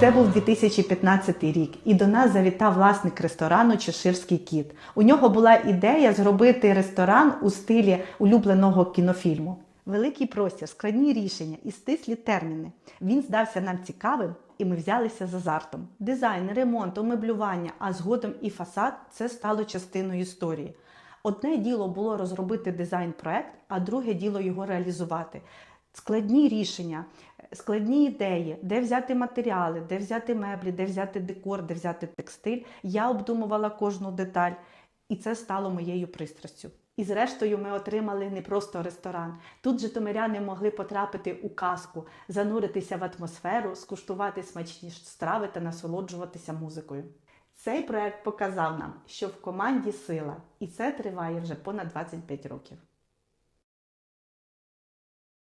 Це був 2015 рік, і до нас завітав власник ресторану Чеширський кіт. У нього була ідея зробити ресторан у стилі улюбленого кінофільму. Великий простір, складні рішення і стислі терміни. Він здався нам цікавим, і ми взялися з азартом. Дизайн, ремонт, умеблювання, а згодом і фасад це стало частиною історії. Одне діло було розробити дизайн-проект, а друге діло його реалізувати. Складні рішення, складні ідеї, де взяти матеріали, де взяти меблі, де взяти декор, де взяти текстиль. Я обдумувала кожну деталь, і це стало моєю пристрастю. І зрештою ми отримали не просто ресторан. Тут житомиряни могли потрапити у казку, зануритися в атмосферу, скуштувати смачні страви та насолоджуватися музикою. Цей проект показав нам, що в команді сила, і це триває вже понад 25 років.